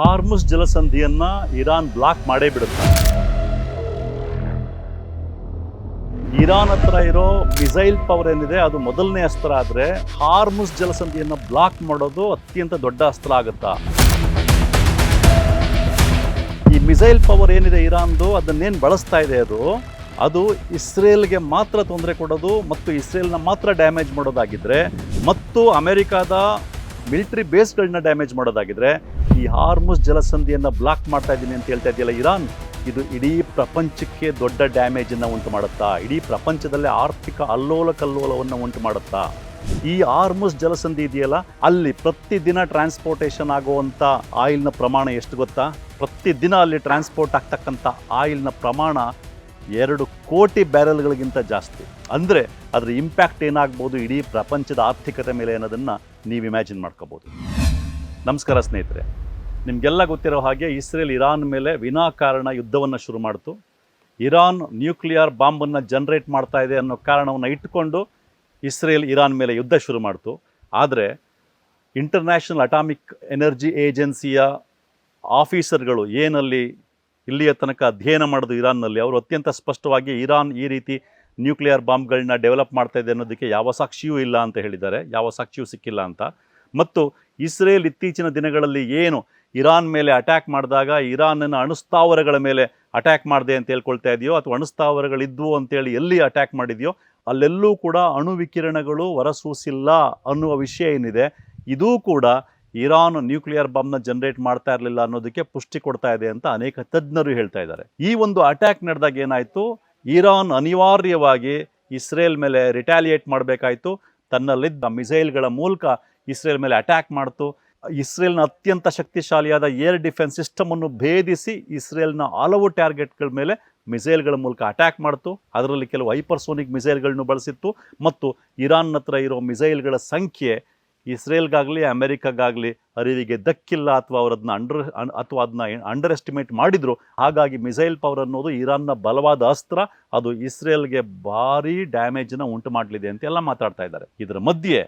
Hormuz ಜಲಸಂಧಿಯನ್ನ Iran block ಮಾಡೇ ಬಿಡುತ್ತೆ. Iran ಹತ್ರ ಇರೋ ಮಿಸೈಲ್ ಪವರ್ ಏನಿದೆ, ಅದು ಮೊದಲನೇ ಅಸ್ತ್ರ ಆದ್ರೆ ಹಾರ್ಮುಸ್ ಜಲಸಂಧಿಯನ್ನ ಬ್ಲಾಕ್ ಮಾಡೋದು ಅತ್ಯಂತ ದೊಡ್ಡ ಅಸ್ತ್ರ ಆಗುತ್ತಾ? ಈ ಮಿಸೈಲ್ ಪವರ್ ಏನಿದೆ ಇರಾನ್ದು, ಅದನ್ನೇನು ಬಳಸ್ತಾ ಇದೆ ಅದು? ಅದು ಇಸ್ರೇಲ್ಗೆ ಮಾತ್ರ ತೊಂದರೆ ಕೊಡೋದು ಮತ್ತು ಇಸ್ರೇಲ್ನ ಮಾತ್ರ ಡ್ಯಾಮೇಜ್ ಮಾಡೋದಾಗಿದ್ರೆ ಮತ್ತು ಅಮೆರಿಕಾದ ಮಿಲಿಟರಿ ಬೇಸ್ಗಳನ್ನ ಡ್ಯಾಮೇಜ್ ಮಾಡೋದಾಗಿದ್ರೆ ಈ ಹಾರ್ಮುಸ್ ಜಲಸಂಧಿಯನ್ನು ಬ್ಲಾಕ್ ಮಾಡ್ತಾ ಇದ್ದೀನಿ ಅಂತ ಹೇಳ್ತಾ ಇದೆಯಲ್ಲ ಇರಾನ್? ಇದು ಇಡೀ ಪ್ರಪಂಚಕ್ಕೆ ದೊಡ್ಡ ಡ್ಯಾಮೇಜನ್ನು ಉಂಟು ಮಾಡುತ್ತಾ? ಇಡೀ ಪ್ರಪಂಚದಲ್ಲೇ ಆರ್ಥಿಕ ಅಲ್ಲೋಲ ಕಲ್ಲೋಲವನ್ನು ಉಂಟು ಮಾಡುತ್ತಾ? ಈ ಆರ್ಮುಸ್ ಜಲಸಂಧಿ ಇದೆಯಲ್ಲ, ಅಲ್ಲಿ ಪ್ರತಿದಿನ ಟ್ರಾನ್ಸ್ಪೋರ್ಟೇಷನ್ ಆಗುವಂಥ ಆಯಿಲ್ನ ಪ್ರಮಾಣ ಎಷ್ಟು ಗೊತ್ತಾ? ಪ್ರತಿದಿನ ಅಲ್ಲಿ ಟ್ರಾನ್ಸ್ಪೋರ್ಟ್ ಆಗ್ತಕ್ಕಂಥ ಆಯಿಲ್ನ ಪ್ರಮಾಣ ಎರಡು ಕೋಟಿ ಬ್ಯಾರೆಲ್ಗಳಿಗಿಂತ ಜಾಸ್ತಿ. ಅಂದರೆ ಅದರ ಇಂಪ್ಯಾಕ್ಟ್ ಏನಾಗ್ಬೋದು? ಇಡೀ ಪ್ರಪಂಚದ ಆರ್ಥಿಕತೆ ಮೇಲೆ ಅನ್ನೋದನ್ನು ನೀವು ಇಮ್ಯಾಜಿನ್ ಮಾಡ್ಕೋಬೋದು. ನಮಸ್ಕಾರ ಸ್ನೇಹಿತರೆ. ನಿಮಗೆಲ್ಲ ಗೊತ್ತಿರೋ ಹಾಗೆ ಇಸ್ರೇಲ್ ಇರಾನ್ ಮೇಲೆ ವಿನಾಕಾರಣ ಯುದ್ಧವನ್ನು ಶುರು ಮಾಡಿತು. ಇರಾನ್ ನ್ಯೂಕ್ಲಿಯರ್ ಬಾಂಬನ್ನು ಜನರೇಟ್ ಮಾಡ್ತಾ ಇದೆ ಅನ್ನೋ ಕಾರಣವನ್ನು ಇಟ್ಟುಕೊಂಡು ಇಸ್ರೇಲ್ ಇರಾನ್ ಮೇಲೆ ಯುದ್ಧ ಶುರು ಮಾಡಿತು. ಆದರೆ ಇಂಟರ್ನ್ಯಾಷನಲ್ ಅಟಾಮಿಕ್ ಎನರ್ಜಿ ಏಜೆನ್ಸಿಯ ಆಫೀಸರ್ಗಳು ಏನಲ್ಲಿ ಇಲ್ಲಿಯ ತನಕ ಅಧ್ಯಯನ ಮಾಡೋದು ಇರಾನ್ನಲ್ಲಿ, ಅವರು ಅತ್ಯಂತ ಸ್ಪಷ್ಟವಾಗಿ ಇರಾನ್ ಈ ರೀತಿ ನ್ಯೂಕ್ಲಿಯರ್ ಬಾಂಬ್ಗಳನ್ನ ಡೆವಲಪ್ ಮಾಡ್ತಾ ಇದೆ ಅನ್ನೋದಕ್ಕೆ ಯಾವ ಸಾಕ್ಷಿಯೂ ಇಲ್ಲ ಅಂತ ಹೇಳಿದ್ದಾರೆ. ಯಾವ ಸಾಕ್ಷಿಯೂ ಸಿಕ್ಕಿಲ್ಲ ಅಂತ. ಮತ್ತು ಇಸ್ರೇಲ್ ಇತ್ತೀಚಿನ ದಿನಗಳಲ್ಲಿ ಏನು ಇರಾನ್ ಮೇಲೆ ಅಟ್ಯಾಕ್ ಮಾಡಿದಾಗ ಇರಾನ್ನ ಅಣುಸ್ಥಾವರಗಳ ಮೇಲೆ ಅಟ್ಯಾಕ್ ಮಾಡಿದೆ ಅಂತ ಹೇಳ್ಕೊಳ್ತಾ ಇದೆಯೋ ಅಥವಾ ಅಣುಸ್ಥಾವರಗಳಿದ್ವು ಅಂತೇಳಿ ಎಲ್ಲಿ ಅಟ್ಯಾಕ್ ಮಾಡಿದೆಯೋ ಅಲ್ಲೆಲ್ಲೂ ಕೂಡ ಅಣು ವಿಕಿರಣಗಳು ಹೊರಸೂಸಿಲ್ಲ ಅನ್ನುವ ವಿಷಯ ಏನಿದೆ. ಇದೂ ಕೂಡ ಇರಾನ್ ನ್ಯೂಕ್ಲಿಯರ್ ಬಾಂಬ್ನ ಜನರೇಟ್ ಮಾಡ್ತಾ ಇರಲಿಲ್ಲ ಅನ್ನೋದಕ್ಕೆ ಪುಷ್ಟಿ ಕೊಡ್ತಾ ಇದೆ ಅಂತ ಅನೇಕ ತಜ್ಞರು ಹೇಳ್ತಾ ಇದ್ದಾರೆ. ಈ ಒಂದು ಅಟ್ಯಾಕ್ ನಡೆದಾಗ ಏನಾಯಿತು? ಇರಾನ್ ಅನಿವಾರ್ಯವಾಗಿ ಇಸ್ರೇಲ್ ಮೇಲೆ ರಿಟ್ಯಾಲಿಯೇಟ್ ಮಾಡಬೇಕಾಯಿತು. ತನ್ನಲ್ಲಿದ್ದ ಮಿಸೈಲ್ಗಳ ಮೂಲಕ ಇಸ್ರೇಲ್ ಮೇಲೆ ಅಟ್ಯಾಕ್ ಮಾಡ್ತು. ಇಸ್ರೇಲ್ನ ಅತ್ಯಂತ ಶಕ್ತಿಶಾಲಿಯಾದ ಏರ್ ಡಿಫೆನ್ಸ್ ಸಿಸ್ಟಮನ್ನು ಭೇದಿಸಿ ಇಸ್ರೇಲ್ನ ಹಲವು ಟಾರ್ಗೆಟ್ಗಳ ಮೇಲೆ ಮಿಸೈಲ್ಗಳ ಮೂಲಕ ಅಟ್ಯಾಕ್ ಮಾಡ್ತು. ಅದರಲ್ಲಿ ಕೆಲವು ಹೈಪರ್ಸೋನಿಕ್ ಮಿಸೈಲ್ಗಳನ್ನು ಬಳಸಿತ್ತು. ಮತ್ತು ಇರಾನ್ ಹತ್ರ ಇರೋ ಮಿಸೈಲ್ಗಳ ಸಂಖ್ಯೆ ಇಸ್ರೇಲ್ಗಾಗಲಿ, ಅಮೆರಿಕಾಗಾಗಲಿ ಅರಿವಿಗೆ ದಕ್ಕಿಲ್ಲ ಅಥವಾ ಅವರದನ್ನ ಅಂಡರ್, ಅಥವಾ ಅದನ್ನ ಅಂಡರ್ ಎಸ್ಟಿಮೇಟ್ ಮಾಡಿದರು. ಹಾಗಾಗಿ ಮಿಸೈಲ್ ಪವರ್ ಅನ್ನೋದು ಇರಾನ್ನ ಬಲವಾದ ಅಸ್ತ್ರ. ಅದು ಇಸ್ರೇಲ್ಗೆ ಭಾರೀ ಡ್ಯಾಮೇಜನ್ನು ಉಂಟು ಮಾಡಲಿದೆ ಅಂತೆಲ್ಲ ಮಾತಾಡ್ತಾ ಇದ್ದಾರೆ. ಇದರ ಮಧ್ಯೆ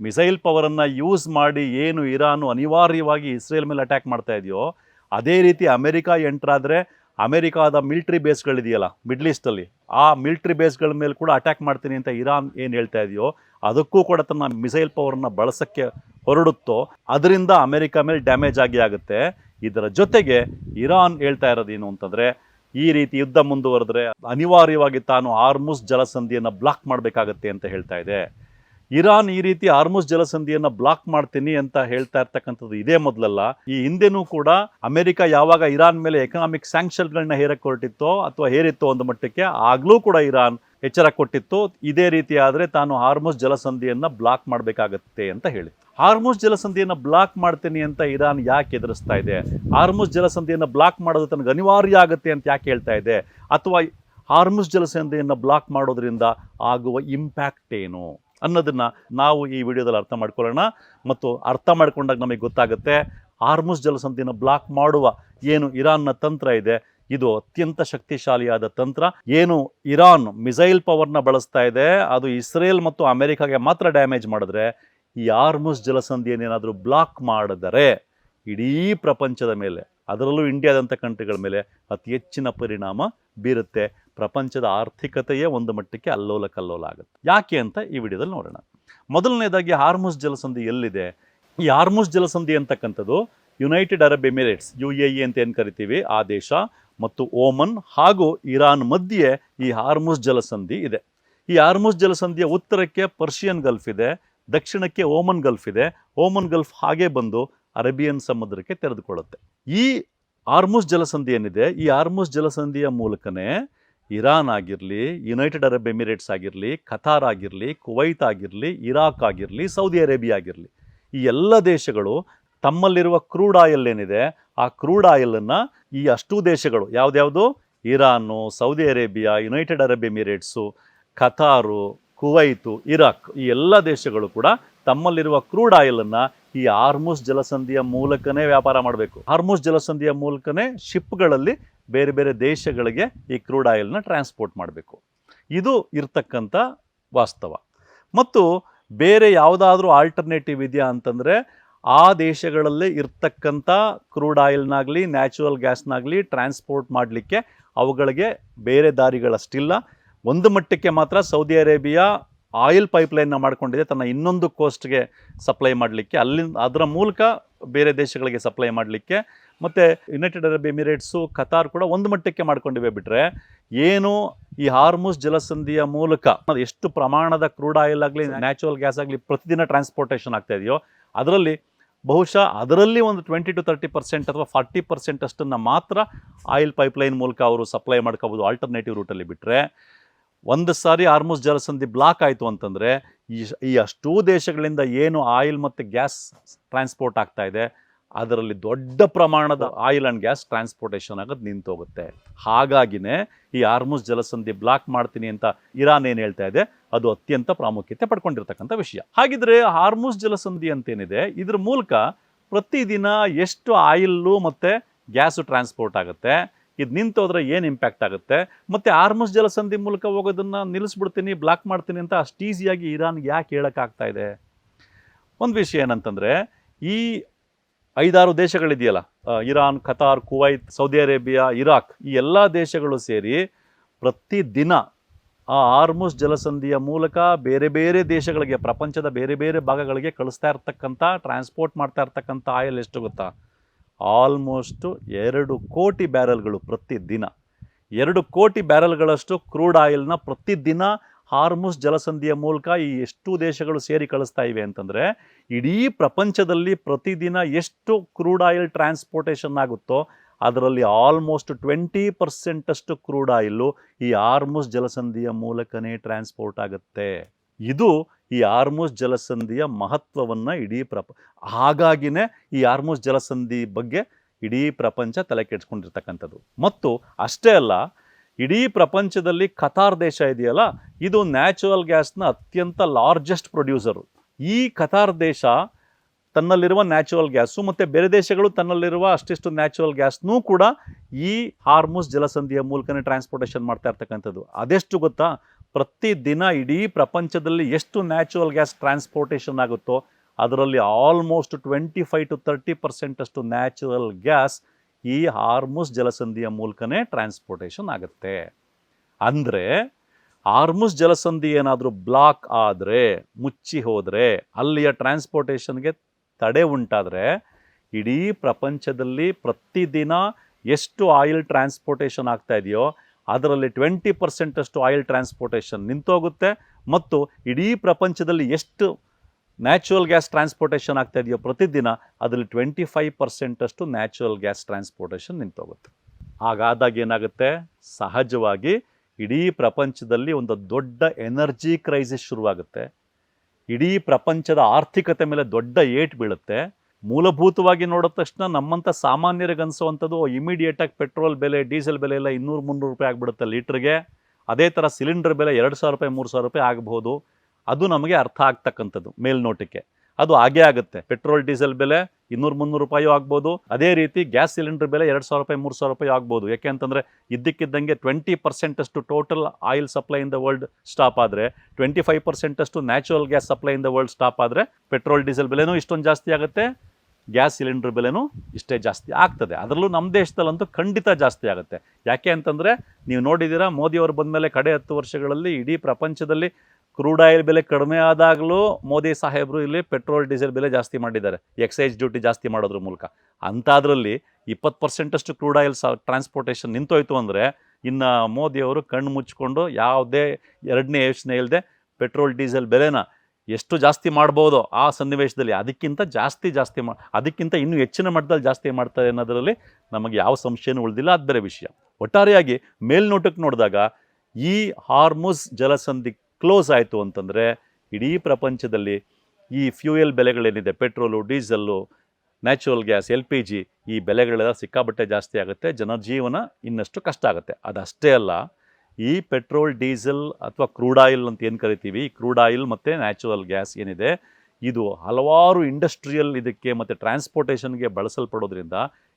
ಮಿಸೈಲ್ ಪವರನ್ನು ಯೂಸ್ ಮಾಡಿ ಏನು ಇರಾನು ಅನಿವಾರ್ಯವಾಗಿ ಇಸ್ರೇಲ್ ಮೇಲೆ ಅಟ್ಯಾಕ್ ಮಾಡ್ತಾ ಇದೆಯೋ, ಅದೇ ರೀತಿ ಅಮೆರಿಕ ಎಂಟ್ರಾದರೆ ಅಮೆರಿಕಾದ ಮಿಲ್ಟ್ರಿ ಬೇಸ್ಗಳಿದೆಯಲ್ಲ, ಮಿಡ್ಲ್ ಈಸ್ಟಲ್ಲಿ, ಆ ಮಿಲ್ಟ್ರಿ ಬೇಸ್ಗಳ ಮೇಲೆ ಕೂಡ ಅಟ್ಯಾಕ್ ಮಾಡ್ತೀನಿ ಅಂತ ಇರಾನ್ ಏನು ಹೇಳ್ತಾ ಇದೆಯೋ, ಅದಕ್ಕೂ ಕೂಡ ತನ್ನ ಮಿಸೈಲ್ ಪವರನ್ನು ಬಳಸೋಕ್ಕೆ ಹೊರಡುತ್ತೋ, ಅದರಿಂದ ಅಮೆರಿಕ ಮೇಲೆ ಡ್ಯಾಮೇಜ್ ಆಗಿ ಆಗುತ್ತೆ. ಇದರ ಜೊತೆಗೆ ಇರಾನ್ ಹೇಳ್ತಾ ಇರೋದೇನು ಅಂತಂದರೆ, ಈ ರೀತಿ ಯುದ್ಧ ಮುಂದುವರೆದ್ರೆ ಅನಿವಾರ್ಯವಾಗಿ ತಾನು ಆರ್ಮುಸ್ ಜಲಸಂಧಿಯನ್ನು ಬ್ಲಾಕ್ ಮಾಡಬೇಕಾಗತ್ತೆ ಅಂತ ಹೇಳ್ತಾ ಇದೆ. ಇರಾನ್ ಈ ರೀತಿ ಆರ್ಮುಸ್ ಜಲಸಂಧಿಯನ್ನು ಬ್ಲಾಕ್ ಮಾಡ್ತೀನಿ ಅಂತ ಹೇಳ್ತಾ ಇರ್ತಕ್ಕಂಥದ್ದು ಇದೇ ಮೊದಲಲ್ಲ. ಈ ಹಿಂದೆನೂ ಕೂಡ ಅಮೆರಿಕ ಯಾವಾಗ ಇರಾನ್ ಮೇಲೆ ಎಕನಾಮಿಕ್ ಸ್ಯಾಂಕ್ಷನ್ಗಳನ್ನ ಹೇರಕ್ಕೆ ಹೊರಟಿತ್ತೋ ಅಥವಾ ಹೇರಿತ್ತೋ ಒಂದು ಮಟ್ಟಕ್ಕೆ ಆಗಲೂ ಕೂಡ ಇರಾನ್ ಎಚ್ಚರ ಕೊಟ್ಟಿತ್ತು. ಇದೇ ರೀತಿ ಆದರೆ ತಾನು ಹಾರ್ಮುಸ್ ಜಲಸಂಧಿಯನ್ನು ಬ್ಲಾಕ್ ಮಾಡಬೇಕಾಗತ್ತೆ ಅಂತ ಹೇಳಿ. ಹಾರ್ಮುಸ್ ಜಲಸಂಧಿಯನ್ನು ಬ್ಲಾಕ್ ಮಾಡ್ತೀನಿ ಅಂತ ಇರಾನ್ ಯಾಕೆ ಎದುರಿಸ್ತಾ ಇದೆ? ಹಾರ್ಮುಸ್ ಜಲಸಂಧಿಯನ್ನು ಬ್ಲಾಕ್ ಮಾಡೋದು ತನಗೆ ಅನಿವಾರ್ಯ ಆಗುತ್ತೆ ಅಂತ ಯಾಕೆ ಹೇಳ್ತಾ ಇದೆ? ಅಥವಾ ಹಾರ್ಮುಸ್ ಜಲಸಂಧಿಯನ್ನು ಬ್ಲಾಕ್ ಮಾಡೋದ್ರಿಂದ ಆಗುವ ಇಂಪ್ಯಾಕ್ಟ್ ಏನು? ಅನ್ನೋದನ್ನು ನಾವು ಈ ವಿಡಿಯೋದಲ್ಲಿ ಅರ್ಥ ಮಾಡ್ಕೊಳ್ಳೋಣ. ಮತ್ತು ಅರ್ಥ ಮಾಡಿಕೊಂಡಾಗ ನಮಗೆ ಗೊತ್ತಾಗುತ್ತೆ ಆರ್ಮುಸ್ ಜಲಸಂಧಿಯನ್ನು ಬ್ಲಾಕ್ ಮಾಡುವ ಏನು ಇರಾನ್ನ ತಂತ್ರ ಇದೆ, ಇದು ಅತ್ಯಂತ ಶಕ್ತಿಶಾಲಿಯಾದ ತಂತ್ರ. ಏನು ಇರಾನ್ ಮಿಸೈಲ್ ಪವರ್ನ ಬಳಸ್ತಾ ಇದೆ, ಅದು ಇಸ್ರೇಲ್ ಮತ್ತು ಅಮೆರಿಕಾಗೆ ಮಾತ್ರ ಡ್ಯಾಮೇಜ್ ಮಾಡಿದ್ರೆ, ಈ ಆರ್ಮುಸ್ ಜಲಸಂಧಿಯನ್ನೇನಾದರೂ ಬ್ಲಾಕ್ ಮಾಡಿದರೆ, ಇಡೀ ಪ್ರಪಂಚದ ಮೇಲೆ, ಅದರಲ್ಲೂ ಇಂಡಿಯಾದಂಥ ಕಂಟ್ರಿಗಳ ಮೇಲೆ ಅತಿ ಹೆಚ್ಚಿನ ಪರಿಣಾಮ ಬೀರುತ್ತೆ. ಪ್ರಪಂಚದ ಆರ್ಥಿಕತೆಯೇ ಒಂದು ಮಟ್ಟಕ್ಕೆ ಅಲ್ಲೋಲ ಕಲ್ಲೋಲ ಆಗುತ್ತೆ. ಯಾಕೆ ಅಂತ ಈ ವಿಡಿಯೋದಲ್ಲಿ ನೋಡೋಣ. ಮೊದಲನೇದಾಗಿ ಹಾರ್ಮೋಸ್ ಜಲಸಂಧಿ ಎಲ್ಲಿದೆ? ಈ ಹಾರ್ಮೋಸ್ ಜಲಸಂಧಿ ಅಂತಕ್ಕಂಥದ್ದು United Arab Emirates U A ಅಂತ ಏನು ಕರಿತೀವಿ? ಆ ದೇಶ ಮತ್ತು ಓಮನ್ ಹಾಗೂ ಇರಾನ್ ಮಧ್ಯೆ ಈ ಹಾರ್ಮೋಸ್ ಜಲಸಂಧಿ ಇದೆ. ಈ ಹಾರ್ಮೋಸ್ ಜಲಸಂಧಿಯ ಉತ್ತರಕ್ಕೆ ಪರ್ಷಿಯನ್ ಗಲ್ಫ್ ಇದೆ, ದಕ್ಷಿಣಕ್ಕೆ ಓಮನ್ ಗಲ್ಫ್ ಇದೆ. ಓಮನ್ ಗಲ್ಫ್ ಹಾಗೆ ಬಂದು ಅರೇಬಿಯನ್ ಸಮುದ್ರಕ್ಕೆ ತೆರೆದುಕೊಳ್ಳುತ್ತೆ. ಈ ಆರ್ಮುಸ್ ಜಲಸಂಧಿ ಏನಿದೆ? ಈ ಆರ್ಮುಸ್ ಜಲಸಂಧಿಯ ಮೂಲಕನೇ ಇರಾನ್ ಆಗಿರಲಿ ಯುನೈಟೆಡ್ ಅರಬ್ ಎಮಿರೇಟ್ಸ್ ಆಗಿರಲಿ ಕತಾರ್ ಆಗಿರಲಿ ಕುವೈತ್ ಆಗಿರಲಿ ಇರಾಕ್ ಆಗಿರಲಿ ಸೌದಿ ಅರೇಬಿಯಾ ಆಗಿರಲಿ, ಈ ಎಲ್ಲ ದೇಶಗಳು ತಮ್ಮಲ್ಲಿರುವ ಕ್ರೂಡ್ ಆಯಿಲ್ ಏನಿದೆ, ಆ ಕ್ರೂಡ್ ಆಯಿಲನ್ನು ಈ ಅಷ್ಟೂ ದೇಶಗಳು, ಯಾವುದ್ಯಾವುದು? Iran Saudi Arabia United Arab Emirates Qatar Kuwait Iraq ಈ ಎಲ್ಲ ದೇಶಗಳು ಕೂಡ ತಮ್ಮಲ್ಲಿರುವ ಕ್ರೂಡ್ ಆಯಿಲನ್ನು ಈ ಹಾರ್ಮುಸ್ ಜಲಸಂಧಿಯ ಮೂಲಕನೇ ವ್ಯಾಪಾರ ಮಾಡಬೇಕು. ಹಾರ್ಮುಸ್ ಜಲಸಂಧಿಯ ಮೂಲಕನೇ ಶಿಪ್ಗಳಲ್ಲಿ ಬೇರೆ ಬೇರೆ ದೇಶಗಳಿಗೆ ಈ ಕ್ರೂಡ್ ಆಯಿಲ್ನ ಟ್ರಾನ್ಸ್ಪೋರ್ಟ್ ಮಾಡಬೇಕು. ಇದು ಇರ್ತಕ್ಕಂಥ ವಾಸ್ತವ. ಮತ್ತು ಬೇರೆ ಯಾವುದಾದ್ರೂ ಆಲ್ಟರ್ನೇಟಿವ್ ಇದೆಯಾ ಅಂತಂದರೆ ಆ ದೇಶಗಳಲ್ಲೇ ಇರ್ತಕ್ಕಂಥ ಕ್ರೂಡ್ ಆಯಿಲ್ನಾಗಲಿ, ನ್ಯಾಚುರಲ್ ಗ್ಯಾಸ್ನಾಗಲಿ ಟ್ರಾನ್ಸ್ಪೋರ್ಟ್ ಮಾಡಲಿಕ್ಕೆ ಅವುಗಳಿಗೆ ಬೇರೆ ದಾರಿಗಳಷ್ಟಿಲ್ಲ. ಒಂದು ಮಟ್ಟಕ್ಕೆ ಮಾತ್ರ ಸೌದಿ ಅರೇಬಿಯಾ ಆಯಿಲ್ ಪೈಪ್ಲೈನ್ನ ಮಾಡ್ಕೊಂಡಿದೆ. ತನ್ನ ಇನ್ನೊಂದು ಕೋಸ್ಟ್ಗೆ ಸಪ್ಲೈ ಮಾಡಲಿಕ್ಕೆ, ಅಲ್ಲಿಂದ ಅದರ ಮೂಲಕ ಬೇರೆ ದೇಶಗಳಿಗೆ ಸಪ್ಲೈ ಮಾಡಲಿಕ್ಕೆ ಮತ್ತು ಯುನೈಟೆಡ್ ಅರಬ್ ಎಮಿರೇಟ್ಸು ಕತಾರ್ ಕೂಡ ಒಂದು ಮಟ್ಟಕ್ಕೆ ಮಾಡ್ಕೊಂಡಿವೆ ಬಿಟ್ಟರೆ ಏನು ಈ ಹಾರ್ಮೋಸ್ ಜಲಸಂಧಿಯ ಮೂಲಕ ಎಷ್ಟು ಪ್ರಮಾಣದ ಕ್ರೂಡ್ ಆಯಿಲ್ ಆಗಲಿ ನ್ಯಾಚುರಲ್ ಗ್ಯಾಸ್ ಆಗಲಿ ಪ್ರತಿದಿನ ಟ್ರಾನ್ಸ್ಪೋರ್ಟೇಷನ್ ಆಗ್ತಾ ಇದೆಯೋ ಅದರಲ್ಲಿ ಬಹುಶಃ ಅದರಲ್ಲಿ ಒಂದು ಟ್ವೆಂಟಿ ಟು ತರ್ಟಿ ಪರ್ಸೆಂಟ್ ಅಥವಾ ಫಾರ್ಟಿ ಪರ್ಸೆಂಟ್ ಅಷ್ಟನ್ನು ಮಾತ್ರ ಆಯಿಲ್ ಪೈಪ್ಲೈನ್ ಮೂಲಕ ಅವರು ಸಪ್ಲೈ ಮಾಡ್ಕೋಬೋದು ಆಲ್ಟರ್ನೇಟಿವ್ ರೂಟಲ್ಲಿ ಬಿಟ್ಟರೆ ಒಂದು ಸಾರಿ ಆರ್ಮುಸ್ ಜಲಸಂಧಿ ಬ್ಲಾಕ್ ಆಯಿತು ಅಂತಂದರೆ ಈ ಈ ಅಷ್ಟೂ ದೇಶಗಳಿಂದ ಏನು ಆಯಿಲ್ ಮತ್ತು ಗ್ಯಾಸ್ ಟ್ರಾನ್ಸ್ಪೋರ್ಟ್ ಆಗ್ತಾ ಇದೆ ಅದರಲ್ಲಿ ದೊಡ್ಡ ಪ್ರಮಾಣದ ಆಯಿಲ್ ಆ್ಯಂಡ್ ಗ್ಯಾಸ್ ಟ್ರಾನ್ಸ್ಪೋರ್ಟೇಷನ್ ಆಗೋದು ನಿಂತೋಗುತ್ತೆ. ಹಾಗಾಗಿನೇ ಈ ಆರ್ಮುಸ್ ಜಲಸಂಧಿ ಬ್ಲಾಕ್ ಮಾಡ್ತೀನಿ ಅಂತ ಇರಾನ್ ಏನು ಹೇಳ್ತಾ ಇದೆ? ಅದು ಅತ್ಯಂತ ಪ್ರಾಮುಖ್ಯತೆ ಪಡ್ಕೊಂಡಿರ್ತಕ್ಕಂಥ ವಿಷಯ. ಹಾಗಿದ್ರೆ ಹಾರ್ಮುಸ್ ಜಲಸಂಧಿ ಅಂತೇನಿದೆ ಇದ್ರ ಮೂಲಕ ಪ್ರತಿದಿನ ಎಷ್ಟು ಆಯಿಲ್ಲು ಮತ್ತು ಗ್ಯಾಸು ಟ್ರಾನ್ಸ್ಪೋರ್ಟ್ ಆಗುತ್ತೆ ಇದು ನಿಂತೋದ್ರೆ ಏನು ಇಂಪ್ಯಾಕ್ಟ್ ಆಗುತ್ತೆ ಮತ್ತು ಆರ್ಮುಸ್ ಜಲಸಂಧಿ ಮೂಲಕ ಹೋಗೋದನ್ನು ನಿಲ್ಲಿಸ್ಬಿಡ್ತೀನಿ ಬ್ಲಾಕ್ ಮಾಡ್ತೀನಿ ಅಂತ ಅಷ್ಟು ಈಸಿಯಾಗಿ ಇರಾನ್ಗೆ ಯಾಕೆ ಹೇಳೋಕ್ಕಾಗ್ತಾ ಇದೆ? ಒಂದು ವಿಷಯ ಏನಂತಂದರೆ ಈ ಐದಾರು ದೇಶಗಳಿದೆಯಲ್ಲ Iran, Qatar, Kuwait, Saudi Arabia, Iraq, ಈ ಎಲ್ಲ ದೇಶಗಳು ಸೇರಿ ಪ್ರತಿದಿನ ಆ ಆರ್ಮುಸ್ ಜಲಸಂಧಿಯ ಮೂಲಕ ಬೇರೆ ಬೇರೆ ದೇಶಗಳಿಗೆ, ಪ್ರಪಂಚದ ಬೇರೆ ಬೇರೆ ಭಾಗಗಳಿಗೆ ಕಳಿಸ್ತಾ ಇರ್ತಕ್ಕಂಥ ಟ್ರಾನ್ಸ್ಪೋರ್ಟ್ ಮಾಡ್ತಾ ಇರ್ತಕ್ಕಂಥ ಆಯಿಲ್ ಎಷ್ಟು ಗೊತ್ತಾ? ಆಲ್ಮೋಸ್ಟು ಎರಡು ಕೋಟಿ ಬ್ಯಾರಲ್ಗಳು ಪ್ರತಿದಿನ. ಎರಡು ಕೋಟಿ ಬ್ಯಾರಲ್ಗಳಷ್ಟು ಕ್ರೂಡ್ ಆಯಿಲ್ನ ಪ್ರತಿದಿನ ಹಾರ್ಮುಸ್ ಜಲಸಂಧಿಯ ಮೂಲಕ ಈ ಎಷ್ಟು ದೇಶಗಳು ಸೇರಿ ಕಳಿಸ್ತಾ ಇವೆ ಅಂತಂದರೆ, ಇಡೀ ಪ್ರಪಂಚದಲ್ಲಿ ಪ್ರತಿದಿನ ಎಷ್ಟು ಕ್ರೂಡ್ ಆಯಿಲ್ ಟ್ರಾನ್ಸ್ಪೋರ್ಟೇಷನ್ ಆಗುತ್ತೋ, ಅದರಲ್ಲಿ ಆಲ್ಮೋಸ್ಟ್ ಟ್ವೆಂಟಿ ಪರ್ಸೆಂಟಷ್ಟು ಕ್ರೂಡ್ ಆಯಿಲ್ಲು ಈ ಆರ್ಮುಸ್ ಜಲಸಂಧಿಯ ಮೂಲಕನೇ ಟ್ರಾನ್ಸ್ಪೋರ್ಟ್ ಆಗುತ್ತೆ. ಇದು ಈ ಆರ್ಮುಸ್ ಜಲಸಂಧಿಯ ಮಹತ್ವವನ್ನು ಇಡೀ ಪ್ರಪ, ಹಾಗಾಗಿನೇ ಈ ಆರ್ಮುಸ್ ಜಲಸಂಧಿ ಬಗ್ಗೆ ಇಡೀ ಪ್ರಪಂಚ ತಲೆ ಕೆಡ್ಸ್ಕೊಂಡಿರ್ತಕ್ಕಂಥದ್ದು. ಮತ್ತು ಅಷ್ಟೇ ಅಲ್ಲ ಇಡೀ ಪ್ರಪಂಚದಲ್ಲಿ ಕತಾರ್ ದೇಶ ಇದೆಯಲ್ಲ, ಇದು ನ್ಯಾಚುರಲ್ ಗ್ಯಾಸ್ನ ಅತ್ಯಂತ ಲಾರ್ಜೆಸ್ಟ್ ಪ್ರೊಡ್ಯೂಸರು. ಈ ಕತಾರ್ ದೇಶ ತನ್ನಲ್ಲಿರುವ ನ್ಯಾಚುರಲ್ ಗ್ಯಾಸು ಮತ್ತು ಬೇರೆ ದೇಶಗಳು ತನ್ನಲ್ಲಿರುವ ಅಷ್ಟಿಷ್ಟು ನ್ಯಾಚುರಲ್ ಗ್ಯಾಸ್ನೂ ಕೂಡ ಈ ಹಾರ್ಮೋಸ್ ಜಲಸಂಧಿಯ ಮೂಲಕನೇ ಟ್ರಾನ್ಸ್ಪೋರ್ಟೇಷನ್ ಮಾಡ್ತಾ ಇರ್ತಕ್ಕಂಥದ್ದು. ಅದೆಷ್ಟು ಗೊತ್ತಾ? ಪ್ರತಿದಿನ ಇಡೀ ಪ್ರಪಂಚದಲ್ಲಿ ಎಷ್ಟು ನ್ಯಾಚುರಲ್ ಗ್ಯಾಸ್ ಟ್ರಾನ್ಸ್ಪೋರ್ಟೇಷನ್ ಆಗುತ್ತೋ, ಅದರಲ್ಲಿ almost twenty five to thirty percent ಅಷ್ಟು ನ್ಯಾಚುರಲ್ ಗ್ಯಾಸ್ ಈ ಹಾರ್ಮುಸ್ ಜಲಸಂಧಿಯ ಮೂಲಕನೇ ಟ್ರಾನ್ಸ್ಪೋರ್ಟೇಷನ್ ಆಗುತ್ತೆ. ಅಂದರೆ ಹಾರ್ಮುಸ್ ಜಲಸಂಧಿ ಏನಾದರೂ ಬ್ಲಾಕ್ ಆದರೆ, ಮುಚ್ಚಿ ಹೋದರೆ, ಅಲ್ಲಿಯ ಟ್ರಾನ್ಸ್ಪೋರ್ಟೇಷನ್ಗೆ ತಡೆ ಉಂಟಾದರೆ, ಇಡೀ ಪ್ರಪಂಚದಲ್ಲಿ ಪ್ರತಿದಿನ ಎಷ್ಟು ಆಯಿಲ್ ಟ್ರಾನ್ಸ್ಪೋರ್ಟೇಷನ್ ಆಗ್ತಾ ಇದೆಯೋ, ಅದರಲ್ಲಿ ಟ್ವೆಂಟಿ ಪರ್ಸೆಂಟಷ್ಟು ಆಯಿಲ್ ಟ್ರಾನ್ಸ್ಪೋರ್ಟೇಷನ್ ನಿಂತೋಗುತ್ತೆ. ಮತ್ತು ಇಡೀ ಪ್ರಪಂಚದಲ್ಲಿ ಎಷ್ಟು ನ್ಯಾಚುರಲ್ ಗ್ಯಾಸ್ ಟ್ರಾನ್ಸ್ಪೋರ್ಟೇಷನ್ ಆಗ್ತಾ ಇದೆಯೋ ಪ್ರತಿದಿನ ಅದರಲ್ಲಿ ಟ್ವೆಂಟಿ ಫೈವ್ ಪರ್ಸೆಂಟಷ್ಟು ನ್ಯಾಚುರಲ್ ಗ್ಯಾಸ್ ಟ್ರಾನ್ಸ್ಪೋರ್ಟೇಷನ್ ನಿಂತೋಗುತ್ತೆ. ಹಾಗಾದಾಗ ಏನಾಗುತ್ತೆ? ಸಹಜವಾಗಿ ಇಡೀ ಪ್ರಪಂಚದಲ್ಲಿ ಒಂದು ದೊಡ್ಡ ಎನರ್ಜಿ ಕ್ರೈಸಿಸ್ ಶುರುವಾಗುತ್ತೆ. ಇಡೀ ಪ್ರಪಂಚದ ಆರ್ಥಿಕತೆ ಮೇಲೆ ದೊಡ್ಡ ಏಟ್ ಬೀಳುತ್ತೆ. ಮೂಲಭೂತವಾಗಿ ನೋಡಿದ ತಕ್ಷಣ ನಮ್ಮಂಥ ಸಾಮಾನ್ಯರಿಗೆ ಅನಿಸುವಂಥದ್ದು ಇಮಿಡಿಯೇಟಾಗಿ ಪೆಟ್ರೋಲ್ ಬೆಲೆ, ಡೀಸೆಲ್ ಬೆಲೆ ಎಲ್ಲ ಇನ್ನೂರು ಮುನ್ನೂರು ರೂಪಾಯಿ ಆಗಿಬಿಡುತ್ತೆ ಲೀಟ್ರಿಗೆ. ಅದೇ ಥರ ಸಿಲಿಂಡರ್ ಬೆಲೆ ಎರಡು ಸಾವಿರ ರೂಪಾಯಿ, ಮೂರು ಸಾವಿರ ರೂಪಾಯಿ ಆಗಬಹುದು ಅದು ನಮಗೆ ಅರ್ಥ ಆಗ್ತಕ್ಕಂಥದ್ದು ಮೇಲ್ನೋಟಕ್ಕೆ. ಅದು ಹಾಗೇ ಆಗುತ್ತೆ. ಪೆಟ್ರೋಲ್, ಡೀಸೆಲ್ ಬೆಲೆ ಇನ್ನೂರು ಮುನ್ನೂರು ರೂಪಾಯಿ ಆಗ್ಬೋದು. ಅದೇ ರೀತಿ ಗ್ಯಾಸ್ ಸಿಲಿಂಡರ್ ಬೆಲೆ ಎರಡು ಸಾವಿರ ರೂಪಾಯಿ, ಮೂರು ಸಾವಿರ ರೂಪಾಯಿ ಆಗ್ಬೋದು. ಯಾಕೆ ಅಂತಂದರೆ ಇದ್ದಕ್ಕಿದ್ದಂಗೆ twenty ಪರ್ಸೆಂಟಷ್ಟು total oil supply in the world stop ಆದರೆ, twenty five ಪರ್ಸೆಂಟಷ್ಟು natural gas supply in the world stop ಆದರೆ ಪೆಟ್ರೋಲ್, ಡೀಸೆಲ್ ಬೆಲೆನೂ ಇಷ್ಟೊಂದು ಜಾಸ್ತಿ ಆಗುತ್ತೆ, ಗ್ಯಾಸ್ ಸಿಲಿಂಡರ್ ಬೆಲೆನೂ ಇಷ್ಟೇ ಜಾಸ್ತಿ ಆಗ್ತದೆ. ಅದರಲ್ಲೂ ನಮ್ಮ ದೇಶದಲ್ಲಂತೂ ಖಂಡಿತ ಜಾಸ್ತಿ ಆಗುತ್ತೆ. ಯಾಕೆ ಅಂತಂದರೆ ನೀವು ನೋಡಿದ್ದೀರಾ, ಮೋದಿಯವರು ಬಂದಮೇಲೆ ಕಡೆ ಹತ್ತು ವರ್ಷಗಳಲ್ಲಿ ಇಡೀ ಪ್ರಪಂಚದಲ್ಲಿ ಕ್ರೂಡ್ ಆಯಿಲ್ ಬೆಲೆ ಕಡಿಮೆ ಆದಾಗಲೂ ಮೋದಿ ಸಾಹೇಬರು ಇಲ್ಲಿ ಪೆಟ್ರೋಲ್, ಡೀಸೆಲ್ ಬೆಲೆ ಜಾಸ್ತಿ ಮಾಡಿದ್ದಾರೆ. ಎಕ್ಸೈಸ್ ಡ್ಯೂಟಿ ಜಾಸ್ತಿ ಮಾಡೋದ್ರ ಮೂಲಕ. ಅಂಥದ್ರಲ್ಲಿ ಇಪ್ಪತ್ತು ಪರ್ಸೆಂಟಷ್ಟು ಕ್ರೂಡ್ ಆಯಿಲ್ ಸ, ಟ್ರಾನ್ಸ್ಪೋರ್ಟೇಷನ್ ನಿಂತೋಯ್ತು ಅಂದರೆ ಇನ್ನು ಮೋದಿಯವರು ಕಣ್ಣು ಮುಚ್ಕೊಂಡು ಯಾವುದೇ ಎರಡನೇ ಯೋಚನೆ ಇಲ್ಲದೆ ಪೆಟ್ರೋಲ್, ಡೀಸೆಲ್ ಬೆಲೆನ ಎಷ್ಟು ಜಾಸ್ತಿ ಮಾಡ್ಬೋದು ಆ ಸನ್ನಿವೇಶದಲ್ಲಿ ಅದಕ್ಕಿಂತ ಜಾಸ್ತಿ ಜಾಸ್ತಿ ಮಾ, ಅದಕ್ಕಿಂತ ಇನ್ನೂ ಹೆಚ್ಚಿನ ಮಟ್ಟದಲ್ಲಿ ಜಾಸ್ತಿ ಮಾಡ್ತಾರೆ ಅನ್ನೋದರಲ್ಲಿ ನಮಗೆ ಯಾವ ಸಂಶಯನೂ ಉಳಿದಿಲ್ಲ. ಅದು ಬೇರೆ ವಿಷಯ. ಒಟ್ಟಾರೆಯಾಗಿ ಮೇಲ್ನೋಟಕ್ಕೆ ನೋಡಿದಾಗ ಈ ಹಾರ್ಮೋಸ್ ಜಲಸಂಧಿ ಕ್ಲೋಸ್ ಆಯಿತು ಅಂತಂದರೆ ಇಡೀ ಪ್ರಪಂಚದಲ್ಲಿ ಈ fuel ಬೆಲೆಗಳೇನಿದೆ, petrol, diesel, natural gas, L P G, ಈ ಬೆಲೆಗಳೆಲ್ಲ ಸಿಕ್ಕಾಬಟ್ಟೆ ಜಾಸ್ತಿ ಆಗುತ್ತೆ. ಜನಜೀವನ ಇನ್ನಷ್ಟು ಕಷ್ಟ ಆಗುತ್ತೆ. ಅದಷ್ಟೇ ಅಲ್ಲ, ಈ ಪೆಟ್ರೋಲ್, ಡೀಸೆಲ್ ಅಥವಾ ಕ್ರೂಡ್ ಆಯಿಲ್ ಅಂತ ಏನು ಕರಿತೀವಿ? ಈ ಕ್ರೂಡ್ ಆಯಿಲ್ ಮತ್ತು ನ್ಯಾಚುರಲ್ ಗ್ಯಾಸ್ ಏನಿದೆ, ಇದು ಹಲವಾರು ಇಂಡಸ್ಟ್ರಿಯಲ್ ಇದಕ್ಕೆ ಮತ್ತು ಟ್ರಾನ್ಸ್ಪೋರ್ಟೇಷನ್ಗೆ ಬಳಸಲ್ಪಡೋದ್ರಿಂದ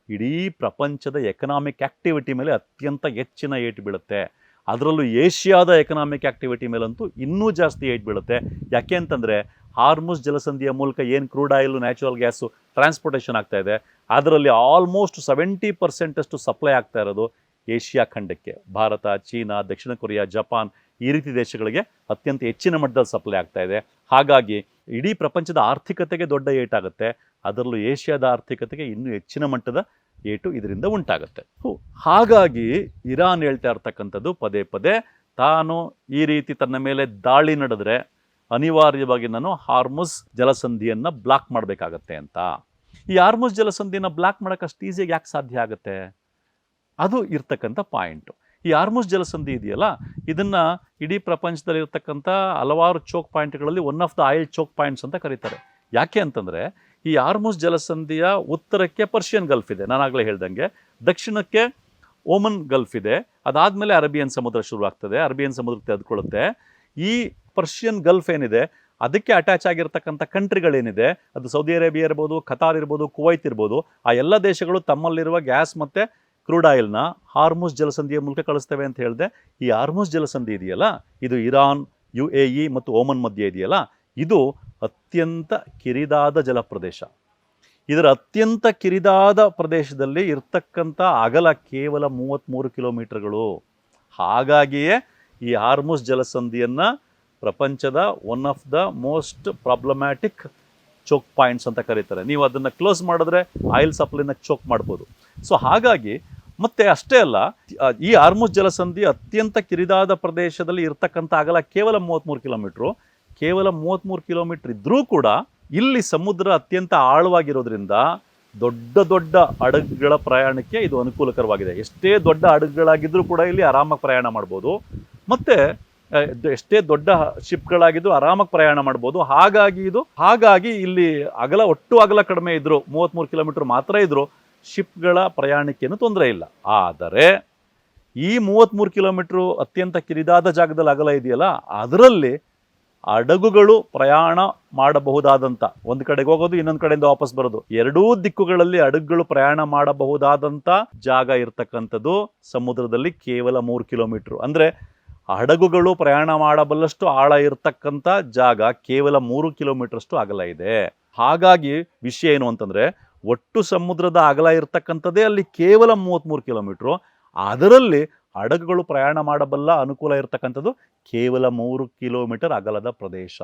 ಇಡೀ ಪ್ರಪಂಚದ ಎಕನಾಮಿಕ್ ಆ್ಯಕ್ಟಿವಿಟಿ ಮೇಲೆ ಅತ್ಯಂತ ಹೆಚ್ಚಿನ ಏಟು ಬೀಳುತ್ತೆ. ಅದರಲ್ಲೂ ಏಷ್ಯಾದ ಎಕನಾಮಿಕ್ ಆ್ಯಕ್ಟಿವಿಟಿ ಮೇಲಂತೂ ಇನ್ನೂ ಜಾಸ್ತಿ ಏಟ್ ಬೀಳುತ್ತೆ. ಯಾಕೆ ಅಂತಂದರೆ ಹಾರ್ಮುಸ್ ಜಲಸಂಧಿಯ ಮೂಲಕ ಏನು crude oil natural gas transportation ಆಗ್ತಾ ಇದೆ. ಅದರಲ್ಲಿ ಆಲ್ಮೋಸ್ಟ್ ಸೆವೆಂಟಿ ಪರ್ಸೆಂಟಷ್ಟು ಸಪ್ಲೈ ಆಗ್ತಾ ಇರೋದು ಏಷ್ಯಾ ಖಂಡಕ್ಕೆ. ಭಾರತ, ಚೀನಾ, ದಕ್ಷಿಣ ಕೊರಿಯಾ, ಜಪಾನ್ ಈ ರೀತಿ ದೇಶಗಳಿಗೆ ಅತ್ಯಂತ ಹೆಚ್ಚಿನ ಮಟ್ಟದಲ್ಲಿ ಸಪ್ಲೈ ಆಗ್ತಾ ಇದೆ. ಹಾಗಾಗಿ ಇಡೀ ಪ್ರಪಂಚದ ಆರ್ಥಿಕತೆಗೆ ದೊಡ್ಡ ಏಟಾಗುತ್ತೆ ಅದರಲ್ಲೂ ಏಷ್ಯಾದ ಆರ್ಥಿಕತೆಗೆ ಇನ್ನೂ ಹೆಚ್ಚಿನ ಮಟ್ಟದ ಏಟು ಇದರಿಂದ ಉಂಟಾಗುತ್ತೆ. ಹಾಗಾಗಿ ಇರಾನ್ ಹೇಳ್ತಾ ಇರ್ತಕ್ಕಂಥದ್ದು ಪದೇ ಪದೇ ತಾನು ಈ ರೀತಿ ತನ್ನ ಮೇಲೆ ದಾಳಿ ನಡೆದ್ರೆ ಅನಿವಾರ್ಯವಾಗಿ ನಾನು ಹಾರ್ಮುಸ್ ಜಲಸಂಧಿಯನ್ನು ಬ್ಲಾಕ್ ಮಾಡಬೇಕಾಗತ್ತೆ ಅಂತ. ಈ ಹಾರ್ಮುಸ್ ಜಲಸಂಧಿಯನ್ನ ಬ್ಲಾಕ್ ಮಾಡೋಕೆ ಅಷ್ಟು ಈಸಿಯಾಗಿ ಯಾಕೆ ಸಾಧ್ಯ ಆಗುತ್ತೆ? ಅದು ಇರ್ತಕ್ಕಂಥ ಪಾಯಿಂಟು. ಈ ಆರ್ಮುಸ್ ಜಲಸಂಧಿ ಇದೆಯಲ್ಲ, ಇದನ್ನು ಇಡೀ ಪ್ರಪಂಚದಲ್ಲಿ ಇರ್ತಕ್ಕಂಥ ಹಲವಾರು choke ಪಾಯಿಂಟ್ಗಳಲ್ಲಿ one of the oil choke points ಅಂತ ಕರೀತಾರೆ. ಯಾಕೆ ಅಂತಂದರೆ ಈ ಹಾರ್ಮುಸ್ ಜಲಸಂಧಿಯ ಉತ್ತರಕ್ಕೆ ಪರ್ಷಿಯನ್ ಗಲ್ಫ್ ಇದೆ. ನಾನಾಗಲೇ ಹೇಳ್ದಂಗೆ. ದಕ್ಷಿಣಕ್ಕೆ ಓಮನ್ ಗಲ್ಫ್ ಇದೆ. ಅದಾದಮೇಲೆ ಅರೇಬಿಯನ್ ಸಮುದ್ರ ಶುರುವಾಗ್ತದೆ. ಅರೇಬಿಯನ್ ಸಮುದ್ರಕ್ಕೆ ತೆಗೆದುಕೊಳ್ಳುತ್ತೆ. ಈ ಪರ್ಷಿಯನ್ ಗಲ್ಫ್ ಏನಿದೆ? ಅದಕ್ಕೆ ಅಟ್ಯಾಚ್ ಆಗಿರ್ತಕ್ಕಂಥ ಕಂಟ್ರಿಗಳೇನಿದೆ? ಅದು ಸೌದಿ ಅರೇಬಿಯಾ ಇರ್ಬೋದು, ಖತಾರ್ ಇರ್ಬೋದು, ಕುವೈತ್ ಇರ್ಬೋದು. ಆ ಎಲ್ಲ ದೇಶಗಳು ತಮ್ಮಲ್ಲಿರುವ ಗ್ಯಾಸ್ ಮತ್ತು ಕ್ರೂಡ್ ಆಯಿಲ್ನ ಹಾರ್ಮೋಸ್ ಜಲಸಂಧಿಯ ಮೂಲಕ ಕಳಿಸ್ತವೆ ಅಂತ ಹೇಳಿದೆ. ಈ ಹಾರ್ಮುಸ್ ಜಲಸಂಧಿ ಇದೆಯಲ್ಲ? ಇದು ಇರಾನ್, ಯು ಎ ಇ ಮತ್ತು ಓಮನ್ ಮಧ್ಯೆ ಇದೆಯಲ್ಲ? ಇದು ಅತ್ಯಂತ ಕಿರಿದಾದ ಜಲಪ್ರದೇಶ. ಇದರ ಅತ್ಯಂತ ಕಿರಿದಾದ ಪ್ರದೇಶದಲ್ಲಿ ಇರ್ತಕ್ಕಂಥ ಅಗಲ ಕೇವಲ ಮೂವತ್ತ್ಮೂರು ಕಿಲೋಮೀಟರ್ಗಳು. ಹಾಗಾಗಿಯೇ ಈ ಹಾರ್ಮೋಸ್ ಜಲಸಂಧಿಯನ್ನು ಪ್ರಪಂಚದ one of the most problematic choke points ಅಂತ ಕರೀತಾರೆ. ನೀವು ಅದನ್ನು ಕ್ಲೋಸ್ ಮಾಡಿದ್ರೆ ಆಯಿಲ್ ಸಪ್ಲೈನ ಚೋಕ್ ಮಾಡ್ಬೋದು. ಸೊ ಹಾಗಾಗಿ ಮತ್ತೆ ಅಷ್ಟೇ ಅಲ್ಲ, ಈ ಆರ್ಮುಸ್ ಜಲಸಂಧಿ ಅತ್ಯಂತ ಕಿರಿದಾದ ಪ್ರದೇಶದಲ್ಲಿ ಇರ್ತಕ್ಕಂಥ ಅಗಲ ಕೇವಲ ಮೂವತ್ತ್ಮೂರು ಕಿಲೋಮೀಟ್ರು. ಕೇವಲ ಮೂವತ್ತ್ಮೂರು ಕಿಲೋಮೀಟ್ರ್ ಇದ್ದರೂ ಕೂಡ ಇಲ್ಲಿ ಸಮುದ್ರ ಅತ್ಯಂತ ಆಳವಾಗಿರೋದ್ರಿಂದ ದೊಡ್ಡ ದೊಡ್ಡ ಹಡಗುಗಳ ಪ್ರಯಾಣಕ್ಕೆ ಇದು ಅನುಕೂಲಕರವಾಗಿದೆ. ಎಷ್ಟೇ ದೊಡ್ಡ ಹಡಗುಗಳಾಗಿದ್ದರೂ ಕೂಡ ಇಲ್ಲಿ ಆರಾಮಾಗಿ ಪ್ರಯಾಣ ಮಾಡ್ಬೋದು. ಮತ್ತು ಎಷ್ಟೇ ದೊಡ್ಡ ಶಿಪ್ಗಳಾಗಿದ್ದು ಆರಾಮಾಗಿ ಪ್ರಯಾಣ ಮಾಡ್ಬೋದು. ಹಾಗಾಗಿ ಇದು, ಹಾಗಾಗಿ ಇಲ್ಲಿ ಅಗಲ, ಒಟ್ಟು ಅಗಲ ಕಡಿಮೆ ಇದ್ದರು ಮೂವತ್ತ್ಮೂರು ಕಿಲೋಮೀಟ್ರ್ ಮಾತ್ರ ಇದ್ದರೂ ಶಿಪ್ಗಳ ಪ್ರಯಾಣಕ್ಕೇನು ತೊಂದರೆ ಇಲ್ಲ. ಆದರೆ, ಈ ಮೂವತ್ತ್ಮೂರು ಕಿಲೋಮೀಟ್ರು ಅತ್ಯಂತ ಕಿರಿದಾದ ಜಾಗದಲ್ಲಿ ಅಗಲ ಇದೆಯಲ್ಲ, ಅದರಲ್ಲಿ ಹಡಗುಗಳು ಪ್ರಯಾಣ ಮಾಡಬಹುದಾದಂಥ ಒಂದು ಕಡೆಗೆ ಹೋಗೋದು, ಇನ್ನೊಂದು ಕಡೆಯಿಂದ ವಾಪಸ್ ಬರೋದು. ಎರಡೂ ದಿಕ್ಕುಗಳಲ್ಲಿ ಹಡಗುಗಳು ಪ್ರಯಾಣ ಮಾಡಬಹುದಾದಂಥ ಜಾಗ ಇರತಕ್ಕಂಥದ್ದು ಸಮುದ್ರದಲ್ಲಿ ಕೇವಲ ಮೂರು ಕಿಲೋಮೀಟ್ರು. ಅಂದರೆ ಹಡಗುಗಳು ಪ್ರಯಾಣ ಮಾಡಬಲ್ಲಷ್ಟು ಆಳ ಇರತಕ್ಕಂಥ ಜಾಗ ಕೇವಲ ಮೂರು ಕಿಲೋಮೀಟ್ರಷ್ಟು ಅಗಲ ಇದೆ. ಹಾಗಾಗಿ ವಿಷಯ ಏನು ಅಂತಂದರೆ, ಒಟ್ಟು ಸಮುದ್ರದ ಅಗಲ ಇರ್ತಕ್ಕಂಥದ್ದೇ ಅಲ್ಲಿ ಕೇವಲ ಮೂವತ್ತ್ಮೂರು ಕಿಲೋಮೀಟ್ರು. ಅದರಲ್ಲಿ ಹಡಗುಗಳು ಪ್ರಯಾಣ ಮಾಡಬಲ್ಲ ಅನುಕೂಲ ಇರತಕ್ಕಂಥದ್ದು ಕೇವಲ ಮೂರು ಕಿಲೋಮೀಟರ್ ಅಗಲದ ಪ್ರದೇಶ.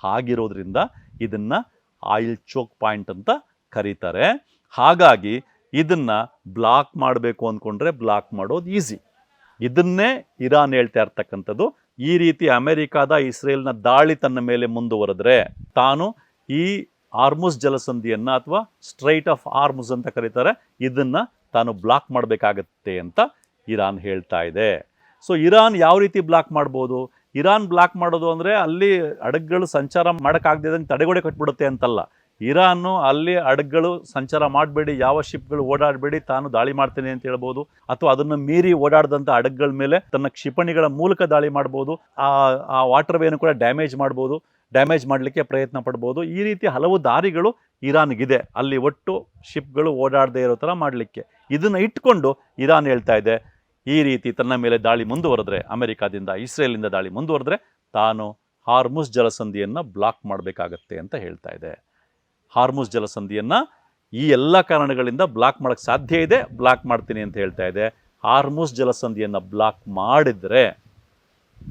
ಹಾಗಿರೋದ್ರಿಂದ ಇದನ್ನು ಆಯಿಲ್ ಚೋಕ್ ಪಾಯಿಂಟ್ ಅಂತ ಕರೀತಾರೆ. ಹಾಗಾಗಿ ಇದನ್ನು ಬ್ಲಾಕ್ ಮಾಡಬೇಕು ಅಂದ್ಕೊಂಡ್ರೆ ಬ್ಲಾಕ್ ಮಾಡೋದು ಈಸಿ. ಇದನ್ನೇ ಇರಾನ್ ಹೇಳ್ತಾ ಇರ್ತಕ್ಕಂಥದ್ದು. ಈ ರೀತಿ ಅಮೆರಿಕಾದ ಇಸ್ರೇಲ್ನ ದಾಳಿ ತನ್ನ ಮೇಲೆ ಮುಂದುವರೆದ್ರೆ ತಾನು ಈ ಆರ್ಮುಸ್ ಜಲಸಂಧಿಯನ್ನ ಅಥವಾ ಸ್ಟ್ರೈಟ್ ಆಫ್ ಆರ್ಮುಸ್ ಅಂತ ಕರೀತಾರೆ. ಇದನ್ನ ತಾನು ಬ್ಲಾಕ್ ಮಾಡಬೇಕಾಗತ್ತೆ ಅಂತ ಇರಾನ್ ಹೇಳ್ತಾ ಇದೆ. ಸೊ ಇರಾನ್ ಯಾವ ರೀತಿ ಬ್ಲಾಕ್ ಮಾಡ್ಬೋದು? ಇರಾನ್ ಬ್ಲಾಕ್ ಮಾಡೋದು ಅಂದರೆ ಅಲ್ಲಿ ಹಡಗುಗಳು ಸಂಚಾರ ಮಾಡೋಕ್ಕಾಗದಿದ್ದಂಗೆ ತಡೆಗೋಡೆ ಕಟ್ಬಿಡುತ್ತೆ ಅಂತಲ್ಲ. ಇರಾನು ಅಲ್ಲಿ ಹಡಗುಗಳು ಸಂಚಾರ ಮಾಡಬೇಡಿ, ಯಾವ ಶಿಪ್ಗಳು ಓಡಾಡಬೇಡಿ, ತಾನು ದಾಳಿ ಮಾಡ್ತೇನೆ ಅಂತ ಹೇಳ್ಬೋದು. ಅಥವಾ ಅದನ್ನು ಮೀರಿ ಓಡಾಡದಂಥ ಹಡಗುಗಳ ಮೇಲೆ ತನ್ನ ಕ್ಷಿಪಣಿಗಳ ಮೂಲಕ ದಾಳಿ ಮಾಡ್ಬೋದು. ಆ ಆ ವಾಟರ್ ವೇನು ಕೂಡ ಡ್ಯಾಮೇಜ್ ಮಾಡ್ಬೋದು. ಡ್ಯಾಮೇಜ್ ಮಾಡಲಿಕ್ಕೆ ಪ್ರಯತ್ನ ಪಡ್ಬೋದು. ಈ ರೀತಿ ಹಲವು ದಾರಿಗಳು ಇರಾನ್ಗಿದೆ. ಅಲ್ಲಿ ಒಟ್ಟು ಶಿಪ್ಗಳು ಓಡಾಡದೇ ಇರೋ ಥರ ಮಾಡಲಿಕ್ಕೆ. ಇದನ್ನು ಇಟ್ಕೊಂಡು ಇರಾನ್ ಹೇಳ್ತಾ ಇದೆ. ಈ ರೀತಿ ತನ್ನ ಮೇಲೆ ದಾಳಿ ಮುಂದುವರೆದ್ರೆ, ಅಮೆರಿಕಾದಿಂದ ಇಸ್ರೇಲಿಂದ ದಾಳಿ ಮುಂದುವರೆದ್ರೆ ತಾನು ಹಾರ್ಮುಸ್ ಜಲಸಂಧಿಯನ್ನು ಬ್ಲಾಕ್ ಮಾಡಬೇಕಾಗತ್ತೆ ಅಂತ ಹೇಳ್ತಾ ಇದೆ. ಹಾರ್ಮುಸ್ ಜಲಸಂಧಿಯನ್ನು ಈ ಎಲ್ಲ ಕಾರಣಗಳಿಂದ ಬ್ಲಾಕ್ ಮಾಡೋಕ್ಕೆ ಸಾಧ್ಯ ಇದೆ, ಬ್ಲಾಕ್ ಮಾಡ್ತೀನಿ ಅಂತ ಹೇಳ್ತಾ ಇದೆ. ಹಾರ್ಮುಸ್ ಜಲಸಂಧಿಯನ್ನು ಬ್ಲಾಕ್ ಮಾಡಿದರೆ,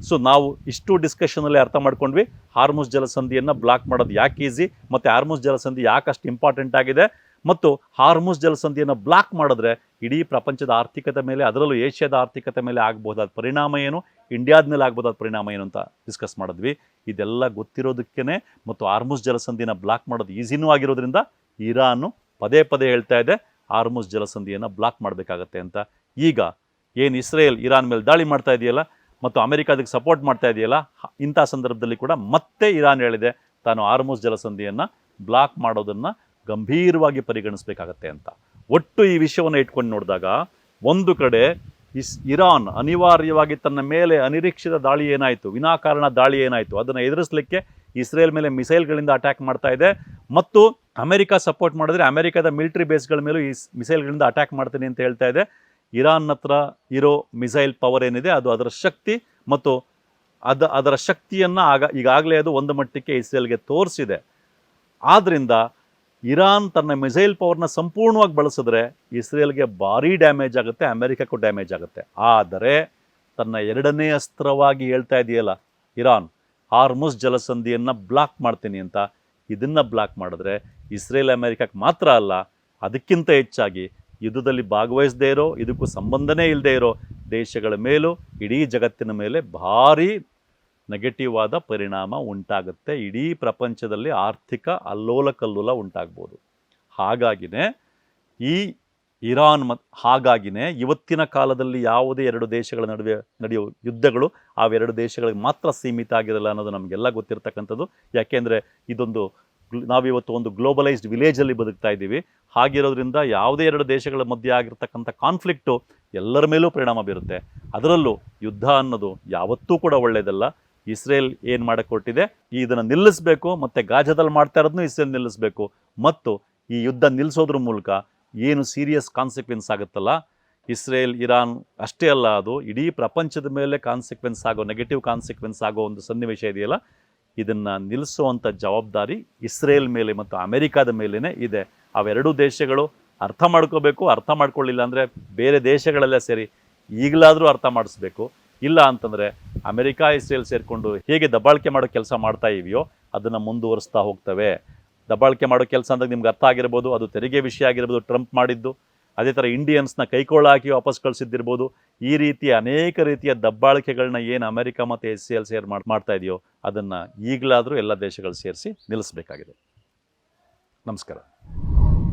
ಸೊ ನಾವು ಇಷ್ಟು ಡಿಸ್ಕಷನಲ್ಲಿ ಅರ್ಥ ಮಾಡ್ಕೊಂಡ್ವಿ, ಹಾರ್ಮುಸ್ ಜಲಸಂಧಿಯನ್ನು ಬ್ಲಾಕ್ ಮಾಡೋದು ಯಾಕೆ ಈಸಿ ಮತ್ತು ಹಾರ್ಮುಸ್ ಜಲಸಂಧಿ ಯಾಕಷ್ಟು ಇಂಪಾರ್ಟೆಂಟ್ ಆಗಿದೆ, ಮತ್ತು ಹಾರ್ಮುಸ್ ಜಲಸಂಧಿಯನ್ನು ಬ್ಲಾಕ್ ಮಾಡಿದ್ರೆ ಇಡೀ ಪ್ರಪಂಚದ ಆರ್ಥಿಕತೆ ಮೇಲೆ, ಅದರಲ್ಲೂ ಏಷ್ಯಾದ ಆರ್ಥಿಕತೆ ಮೇಲೆ ಆಗಬಹುದಾದ ಪರಿಣಾಮ ಏನು? ಇಂಡಿಯಾದ ಮೇಲೆ ಆಗ್ಬೋದಾದ ಪರಿಣಾಮ ಏನು ಅಂತ ಡಿಸ್ಕಸ್ ಮಾಡಿದ್ವಿ. ಇದೆಲ್ಲ ಗೊತ್ತಿರೋದಕ್ಕೇ ಮತ್ತು ಆರ್ಮುಸ್ ಜಲಸಂಧಿನ ಬ್ಲಾಕ್ ಮಾಡೋದು ಈಸಿನೂ ಆಗಿರೋದ್ರಿಂದ ಇರಾನು ಪದೇ ಪದೇ ಹೇಳ್ತಾ ಇದೆ, ಆರ್ಮುಸ್ ಜಲಸಂಧಿಯನ್ನು ಬ್ಲಾಕ್ ಮಾಡಬೇಕಾಗತ್ತೆ ಅಂತ. ಈಗ ಏನು ಇಸ್ರೇಲ್, ಇರಾನ್ ಮೇಲೆ ದಾಳಿ ಮಾಡ್ತಾ ಇದೆಯಲ್ಲ ಮತ್ತು ಅಮೆರಿಕ ಅದಕ್ಕೆ ಸಪೋರ್ಟ್ ಮಾಡ್ತಾ ಇದೆಯಲ್ಲ ಇಂಥ ಸಂದರ್ಭದಲ್ಲಿ ಕೂಡ ಮತ್ತೆ ಇರಾನ್ ಹೇಳಿದೆ, ತಾನು ಆರ್ಮುಸ್ ಜಲಸಂಧಿಯನ್ನು ಬ್ಲಾಕ್ ಮಾಡೋದನ್ನು ಗಂಭೀರವಾಗಿ ಪರಿಗಣಿಸಬೇಕಾಗತ್ತೆ ಅಂತ. ಒಟ್ಟು ಈ ವಿಷಯವನ್ನು ಇಟ್ಕೊಂಡು ನೋಡಿದಾಗ ಒಂದು ಕಡೆ ಇಸ್ ಇರಾನ್ ಅನಿವಾರ್ಯವಾಗಿ ತನ್ನ ಮೇಲೆ ಅನಿರೀಕ್ಷಿತ ದಾಳಿ ಏನಾಯಿತು, ವಿನಾಕಾರಣ ದಾಳಿ ಏನಾಯಿತು, ಅದನ್ನು ಎದುರಿಸಲಿಕ್ಕೆ ಇಸ್ರೇಲ್ ಮೇಲೆ ಮಿಸೈಲ್ಗಳಿಂದ ಅಟ್ಯಾಕ್ ಮಾಡ್ತಾ ಇದೆ ಮತ್ತು ಅಮೆರಿಕ ಸಪೋರ್ಟ್ ಮಾಡಿದ್ರೆ ಅಮೆರಿಕದ ಮಿಲಿಟರಿ ಬೇಸ್ಗಳ ಮೇಲೂ ಈ ಮಿಸೈಲ್ಗಳಿಂದ ಅಟ್ಯಾಕ್ ಮಾಡ್ತೀನಿ ಅಂತ ಹೇಳ್ತಾ ಇದೆ. ಇರಾನ್ ಹತ್ರ ಇರೋ ಮಿಸೈಲ್ ಪವರ್ ಏನಿದೆ ಅದು ಅದರ ಶಕ್ತಿ ಮತ್ತು ಅದ ಅದರ ಶಕ್ತಿಯನ್ನು ಆಗ ಈಗಾಗಲೇ ಅದು ಒಂದು ಮಟ್ಟಕ್ಕೆ ಇಸ್ರೇಲ್ಗೆ ತೋರಿಸಿದೆ. ಆದ್ದರಿಂದ ಇರಾನ್ ತನ್ನ ಮಿಸೈಲ್ ಪವರ್ನ ಸಂಪೂರ್ಣವಾಗಿ ಬಳಸಿದ್ರೆ ಇಸ್ರೇಲ್ಗೆ ಭಾರಿ ಡ್ಯಾಮೇಜ್ ಆಗುತ್ತೆ, ಅಮೆರಿಕಕ್ಕೂ ಡ್ಯಾಮೇಜ್ ಆಗುತ್ತೆ. ಆದರೆ ತನ್ನ ಎರಡನೇ ಅಸ್ತ್ರವಾಗಿ ಹೇಳ್ತಾ ಇದೆಯಲ್ಲ, ಇರಾನ್, ಹಾರ್ಮುಸ್ ಜಲಸಂಧಿಯನ್ನು ಬ್ಲಾಕ್ ಮಾಡ್ತೀನಿ ಅಂತ. ಇದನ್ನು ಬ್ಲಾಕ್ ಮಾಡಿದ್ರೆ ಇಸ್ರೇಲ್ ಅಮೆರಿಕಕ್ಕೆ ಮಾತ್ರ ಅಲ್ಲ, ಅದಕ್ಕಿಂತ ಹೆಚ್ಚಾಗಿ ಯುದ್ಧದಲ್ಲಿ ಭಾಗವಹಿಸದೇ ಇರೋ, ಇದಕ್ಕೂ ಸಂಬಂಧನೇ ಇಲ್ಲದೆ ಇರೋ ದೇಶಗಳ ಮೇಲೂ, ಇಡೀ ಜಗತ್ತಿನ ಮೇಲೆ ಭಾರಿ ನೆಗೆಟಿವ್ ಆದ ಪರಿಣಾಮ ಉಂಟಾಗುತ್ತೆ. ಇಡೀ ಪ್ರಪಂಚದಲ್ಲಿ ಆರ್ಥಿಕ ಅಲ್ಲೋಲ ಕಲ್ಲೋಲ ಉಂಟಾಗ್ಬೋದು. ಹಾಗಾಗಿನೇ ಈ ಇರಾನ್ ಮತ್, ಹಾಗಾಗಿನೇ ಇವತ್ತಿನ ಕಾಲದಲ್ಲಿ ಯಾವುದೇ ಎರಡು ದೇಶಗಳ ನಡುವೆ ನಡೆಯುವ ಯುದ್ಧಗಳು ಅವೆರಡು ದೇಶಗಳಿಗೆ ಮಾತ್ರ ಸೀಮಿತ ಆಗಿರಲ್ಲ ಅನ್ನೋದು ನಮಗೆಲ್ಲ ಗೊತ್ತಿರ್ತಕ್ಕಂಥದ್ದು. ಯಾಕೆಂದರೆ ಇದೊಂದು ನಾವಿವತ್ತು ಒಂದು ಗ್ಲೋಬಲೈಸ್ಡ್ ವಿಲೇಜಲ್ಲಿ ಬದುಕ್ತಾ ಇದ್ದೀವಿ. ಹಾಗಿರೋದ್ರಿಂದ ಯಾವುದೇ ಎರಡು ದೇಶಗಳ ಮಧ್ಯೆ ಆಗಿರ್ತಕ್ಕಂಥ ಕಾನ್ಫ್ಲಿಕ್ಟು ಎಲ್ಲರ ಮೇಲೂ ಪರಿಣಾಮ ಬೀರುತ್ತೆ. ಅದರಲ್ಲೂ ಯುದ್ಧ ಅನ್ನೋದು ಯಾವತ್ತೂ ಕೂಡ ಒಳ್ಳೆಯದಲ್ಲ ಇಸ್ರೇಲ್ ಏನು ಮಾಡಕ್ಕೆ ಕೊಟ್ಟಿದೆ ಈ ಇದನ್ನು ನಿಲ್ಲಿಸಬೇಕು, ಮತ್ತು ಗಾಜದಲ್ಲಿ ಮಾಡ್ತಾ ಇರೋದನ್ನು ಇಸ್ರೇಲ್ ನಿಲ್ಲಿಸಬೇಕು. ಮತ್ತು ಈ ಯುದ್ಧ ನಿಲ್ಲಿಸೋದ್ರ ಮೂಲಕ ಏನು ಸೀರಿಯಸ್ ಕಾನ್ಸಿಕ್ವೆನ್ಸ್ ಆಗುತ್ತಲ್ಲ? ಇಸ್ರೇಲ್, ಇರಾನ್ ಅಷ್ಟೇ ಅಲ್ಲ ಅದು, ಇಡೀ ಪ್ರಪಂಚದ ಮೇಲೆ ಕಾನ್ಸಿಕ್ವೆನ್ಸ್ ಆಗೋ ನೆಗೆಟಿವ್ ಕಾನ್ಸಿಕ್ವೆನ್ಸ್ ಆಗೋ ಒಂದು ಸನ್ನಿವೇಶ ಇದೆಯಲ್ಲ? ಇದನ್ನು ನಿಲ್ಲಿಸುವಂಥ ಜವಾಬ್ದಾರಿ ಇಸ್ರೇಲ್ ಮೇಲೆ ಮತ್ತು ಅಮೆರಿಕಾದ ಮೇಲೇ ಇದೆ. ಅವೆರಡೂ ದೇಶಗಳು ಅರ್ಥ ಮಾಡ್ಕೋಬೇಕು, ಅರ್ಥ ಮಾಡ್ಕೊಳ್ಳಿಲ್ಲ ಅಂದರೆ ಬೇರೆ ದೇಶಗಳೆಲ್ಲ ಸೇರಿ ಈಗಲಾದರೂ ಅರ್ಥ ಮಾಡಿಸ್ಬೇಕು. ಇಲ್ಲ ಅಂತಂದರೆ ಅಮೆರಿಕ, ಇಸ್ರೇಲ್ ಸೇರಿಕೊಂಡು ಹೇಗೆ ದಬ್ಬಾಳಿಕೆ ಮಾಡೋ ಕೆಲಸ ಮಾಡ್ತಾ ಇವೆಯೋ ಅದನ್ನು ಮುಂದುವರಿಸ್ತಾ ಹೋಗ್ತವೆ. ದಬ್ಬಾಳಿಕೆ ಮಾಡೋ ಕೆಲಸ ಅಂದಾಗ ನಿಮ್ಗೆ ಅರ್ಥ ಆಗಿರ್ಬೋದು, ಅದು ತೆರಿಗೆ ವಿಷಯ ಆಗಿರ್ಬೋದು, ಟ್ರಂಪ್ ಮಾಡಿದ್ದು. ಅದೇ ಥರ ಇಂಡಿಯನ್ಸ್ನ ಕೈಕೋಳ ಹಾಕಿ ವಾಪಸ್ ಕಳಿಸಿದ್ದಿರ್ಬೋದು. ಈ ರೀತಿಯ ಅನೇಕ ರೀತಿಯ ದಬ್ಬಾಳಿಕೆಗಳನ್ನ ಏನು ಅಮೆರಿಕ ಮತ್ತು ಎಸ್ ಸಿ ಎಲ್ ಸೇರ್ ಮಾಡಿ, ಮಾಡ್ತಾ ಇದೆಯೋ ಅದನ್ನು ಈಗಲಾದರೂ ಎಲ್ಲ ದೇಶಗಳು ಸೇರಿಸಿ ನಿಲ್ಲಿಸಬೇಕಾಗಿದೆ. ನಮಸ್ಕಾರ.